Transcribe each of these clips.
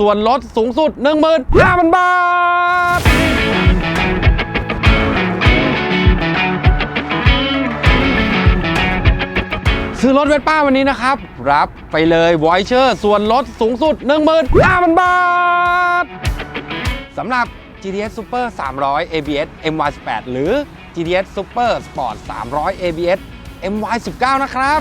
ส่วนลดสูงสุด 15,000 บาท ซื้อรถเวสป้าวันนี้นะครับ รับไปเลยวอยเชอร์ส่วนลดสูงสุด 15,000 บาท สำหรับ GTS Super 300 ABS MY18 หรือ GTS Super Sport 300 ABS MY19 นะครับ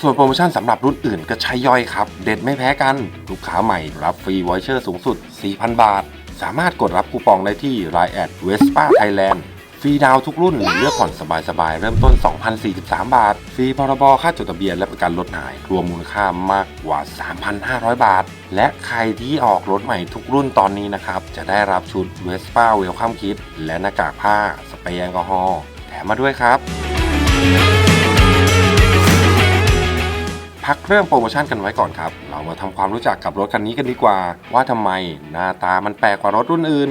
ส่วนโปรโมชั่นสำหรับรุ่นอื่นก็ใช้ย่อยครับ เด็ดไม่แพ้กัน ลูกค้าใหม่รับฟรีวอยเชอร์สูงสุด 4,000 บาท สามารถกดรับคูปองได้ที่ Line แอด Vespa Thailand ฟรีดาวทุกรุ่นเลือกผ่อนสบายๆ เริ่มต้น 2,043 บาท ฟรีพรบค่าจดทะเบียนและประกันรถหาย รวมมูลค่ามากกว่า 3,500 บาท และใครที่ออกรถใหม่ทุกรุ่นตอนนี้นะครับ จะได้รับชุด Vespa Welcome Kit และหน้ากากผ้า สเปรย์แอลกอฮอล์แถมมาด้วยครับ พักเรื่องโปรโมชั่นกันไว้ก่อนครับ เรามาทำความรู้จักกับรถคันนี้กันดีกว่า ว่าทำไมหน้าตามันแปลกกว่ารถรุ่นอื่น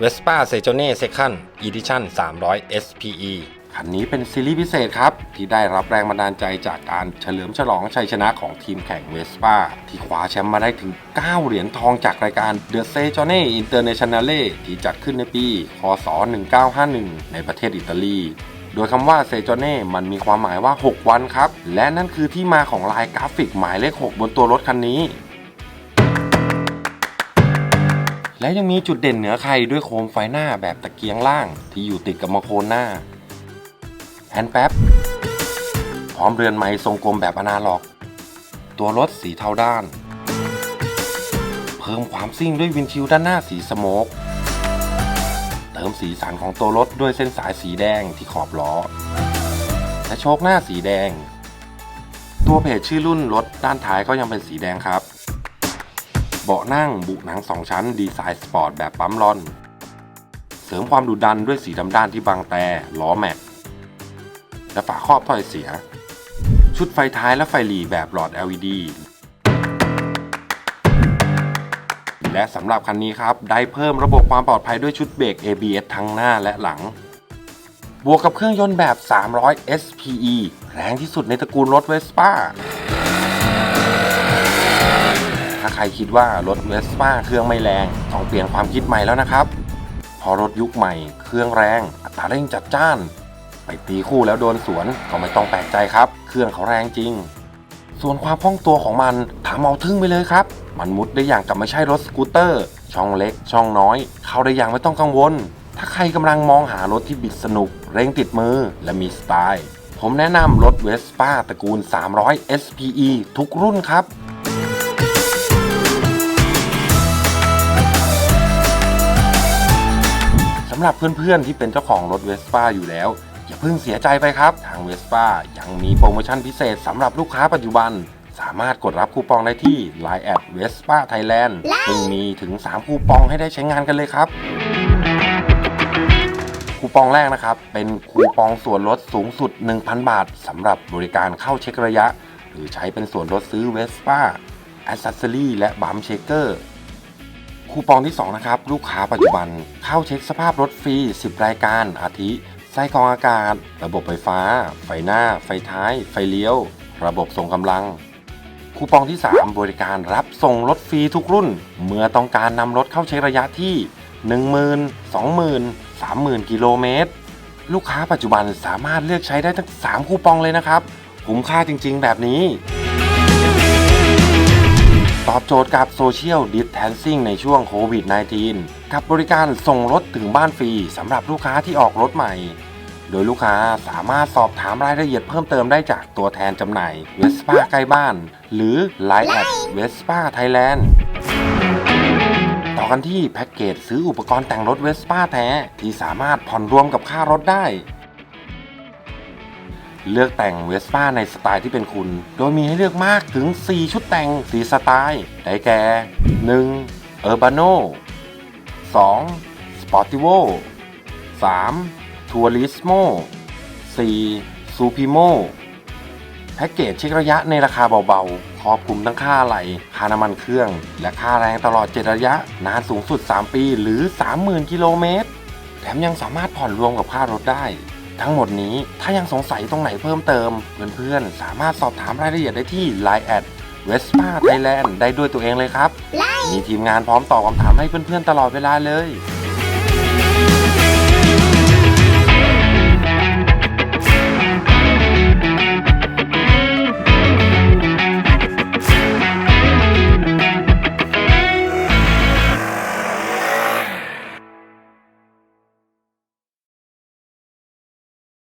Vespa s e j o n e Second Edition 300 SPE คันนี้เป็นซีรีส์พิเศษครับ ที่ได้รับแรงบันดาลใจจากการเฉลิมฉลองชัยชนะของทีมแข่ง Vespa ที่คว้าแชมป์มาได้ถึง 9 เหรียญทองจากรายการ The s e j o n e Internazionale ที่จัดขึ้นในปี คศ 1951 ในประเทศอิตาลีโดยคำว่าเซจเน่มันมีความหมายว่า 6 วันครับ และนั่นคือที่มาของลายกราฟิกหมายเลข 6 บนตัวรถคันนี้และยังมีจุดเด่นเหนือใครด้วยโคมไฟหน้าแบบตะเกียงล่างที่อยู่ติดกับมาโคนหน้าแฮนด์แป๊บ พร้อมเรือนไม้ทรงกลมแบบอนาล็อก ตัวรถสีเทาด้าน เพิ่มความซิ่งด้วยวินชิลด้านหน้าสีสโมก มสีสันของตัวรถด้วยเส้นสายสีแดงที่ขอบล้อ และโชคหน้าสีแดง ตัวเพจชื่อรุ่นรถด้านท้ายก็ยังเป็นสีแดงครับ เบาะนั่งบุหนัง2ชั้นดีไซน์สปอร์ตแบบปั๊มลอน เสริมความดุดันด้วยสีดำด้านที่บางแต่ล้อแม็ก และฝาครอบถ้อยเสีย ชุดไฟท้ายและไฟหลีแบบหลอด LED และสำหรับคันนี้ครับได้เพิ่มระบบความปลอดภัยด้วยชุดเบรก ABS ทั้งหน้าและหลัง บวกกับเครื่องยนต์แบบ 300 SPE แรงที่สุดในตระกูลรถเวสป้าถ้าใครคิดว่ารถเวสป้าเครื่องไม่แรงต้องเปลี่ยนความคิดใหม่แล้วนะครับ พอรถยุคใหม่ เครื่องแรง อัตราเร่งจัดจ้าน ไปตีคู่แล้วโดนสวนก็ไม่ต้องแปลกใจครับ เครื่องเขาแรงจริง ส่วนความคล่องตัวของมันทำเอาทึ่งไปเลยครับ มันมุดได้อย่างกับไม่ใช่รถสกูตเตอร์ ช่องเล็ก ช่องน้อย เข้าได้อย่างไม่ต้องกังวล ถ้าใครกำลังมองหารถที่บิดสนุก เร่งติดมือ และมีสไตล์ ผมแนะนำรถเวสป้าตระกูล 300 SPE ทุกรุ่นครับสำหรับเพื่อนๆที่เป็นเจ้าของรถเวสป้าอยู่แล้ว อย่าเพิ่งเสียใจไปครับ ทางเวสป้ายังมีโปรโมชั่นพิเศษสำหรับลูกค้าปัจจุบัน สามารถกดรับคูปองได้ที่ Line แอดเวสป้าไทยแลนด์ซึ่งมีถึง 3 คูปองให้ได้ใช้งานกันเลยครับ คูปองแรกนะครับ เป็นคูปองส่วนลดสูงสุด 1,000 บาทสำหรับบริการเข้าเช็คระยะ หรือใช้เป็นส่วนลดซื้อเวสป้าแอ c เซสซอรี่และบัมเชคเกอร์คูปองที่ 2 นะครับ ลูกค้าปัจจุบันเข้าเช็คสภาพรถฟรี 10 รายการ อาทิ ไส้กรองอากาศ ระบบไฟฟ้า ไฟหน้า ไฟท้าย ไฟเลี้ยว ระบบส่งกำลัง คูปองที่ 3 บริการรับส่งรถฟรีทุกรุ่น เมื่อต้องการนำรถเข้าใช้ระยะที่ 10,000 20,000 30,000 กิโลเมตร ลูกค้าปัจจุบันสามารถเลือกใช้ได้ทั้ง 3 คูปองเลยนะครับ คุ้มค่าจริง ๆ แบบนี้ ตอบโจทย์กับโซเชียลดิสแทนซิ่งในช่วงโควิด -19 กับบริการส่งรถถึงบ้านฟรีสำหรับลูกค้าที่ออกรถใหม่ โดยลูกค้าสามารถสอบถามรายละเอียดเพิ่มเติมได้จากตัวแทนจำหน่ายเวสป้าใกล้บ้าน หรือ Line แอดเวสป้าไทยแลนด์ต่อกันที่แพ็กเกจซื้ออุปกรณ์แต่งรถเวสป้าแท้ ที่สามารถผ่อนรวมกับค่ารถได้ เลือกแต่งเวสป้าในสไตล์ที่เป็นคุณ โดยมีให้เลือกมากถึง 4 ชุดแต่ง 4 สไตล์ ได้แก่ 1. Urbano 2. Sportivo 3. Turismo 4. Supremo แพ็กเกจเช็คระยะในราคาเบาๆ ครอบคลุมทั้งค่าอะไหล่ค่าน้ำมันเครื่อง และค่าแรงตลอด 7 ระยะ นานสูงสุด 3 ปีหรือ 30,000 กิโลเมตร แถมยังสามารถผ่อนรวมกับค่ารถได้ ทั้งหมดนี้ถ้ายังสงสัยตรงไหนเพิ่มเติม เพื่อนๆ สามารถสอบถามรายละเอียดได้ที่ Line แอด Vespa Thailand ได้ด้วยตัวเองเลยครับไล่มีทีมงานพร้อมตอบคำถามให้เพื่อนๆตลอดเวลาเลย